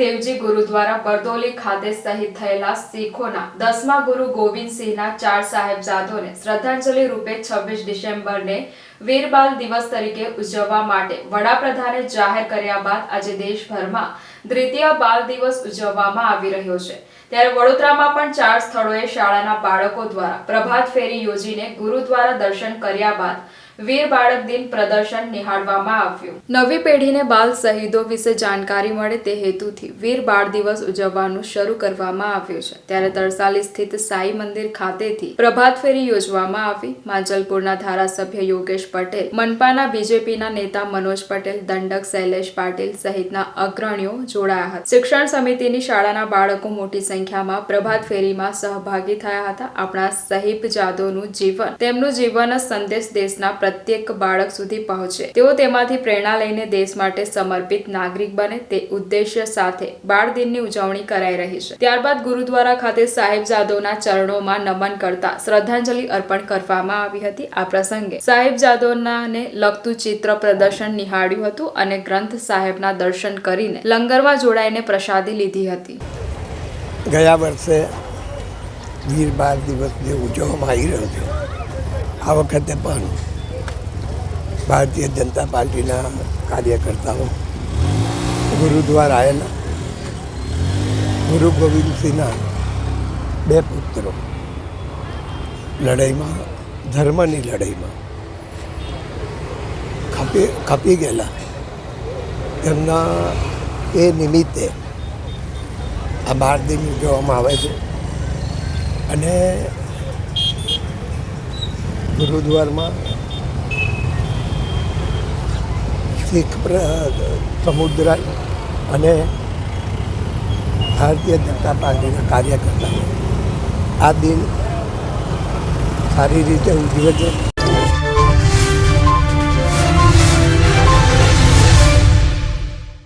દેવજી ગુરુદ્વારા બરદોલી ખાતે શહીદ થયેલા શીખોના દસમા ગુરુ ગોવિંદસિંહના ચાર સાહેબજાદોને શ્રદ્ધાંજલિ રૂપે છવ્વીસ ડિસેમ્બરને વીરબાલ દિવસ તરીકે ઉજવવા માટે વડાપ્રધાને જાહેર કર્યા બાદ આજે દેશભરમાં દ્વિતીય બાલ દિવસ ઉજવવામાં આવી રહ્યો છે. ત્યારે વડોદરામાં પણ ચાર સ્થળોએ શાળાના બાળકો દ્વારા પ્રભાત ફેરી યોજીને ગુરુદ્વારા દર્શન કર્યા બાદ વીર બાળક દિન પ્રદર્શન નિહાળવામાં આવ્યું. નવી પેઢીને બાલ શહીદો વિશે જાણકારી મળે તે હેતુથી વીર બાળ દિવસ ઉજવવાનું શરૂ કરવામાં આવ્યું છે. ત્યારે તરસાલી સ્થિત સાઈ મંદિર ખાતેથી પ્રભાત ફેરી યોજવામાં આવી. માંજલપુરના ધારાસભ્ય યોગેશ પટેલ, મનપાના બીજેપીના નેતા મનોજ પટેલ, દંડક શૈલેષ પાટીલ સહિતના અગ્રણીઓ જોડાયા હતા. શિક્ષણ સમિતિની શાળાના બાળકો મોટી સંખ્યામાં પ્રભાત ફેરીમાં સહભાગી થયા હતા. આપણા સાહિબજાદોનું જીવન, તેમનું જીવન સંદેશ દેશના પ્રત્યેક બાળક સુધી પહોંચે. તેઓ તેમાંથી પ્રેરણા લઈને દેશ માટે સમર્પિત નાગરિક બને તે ઉદ્દેશ્ય સાથે બાળ દિનની ઉજવણી કરાઈ રહી છે. ત્યારબાદ ગુરુદ્વારા ખાતે સાહેબ જાદોના ચરણોમાં નમન કરતા શ્રદ્ધાંજલિ અર્પણ કરવામાં આવી હતી. આ પ્રસંગે સાહેબ જાદવનાને લગતું ચિત્ર પ્રદર્શન નિહાળ્યું હતું અને ગ્રંથ સાહેબના દર્શન કરીને લંગરમાં જોડાઈને પ્રસાદી લીધી હતી. ગયા વર્ષે વીર બાર દિવસ જે ઉજવવામાં આવી રહ્યો છે. આ વખતે પણ ભારતીય જનતા પાર્ટીના કાર્યકર્તાઓ ગુરુદ્વાર આવેલા ગુરુ ગોવિંદસિંહના બે પુત્રો લડાઈમાં, ધર્મની લડાઈમાં ખપી ખપી ગયેલા. તેમના એ નિમિત્તે આ બાર દિન ઉજવવામાં આવે છે. અને ગુરુદ્વારમાં શીખ સમુદાય અને ભારતીય જનતા પાર્ટીના કાર્યકર્તાઓ આ દિન સારી રીતે ઉજવે છે.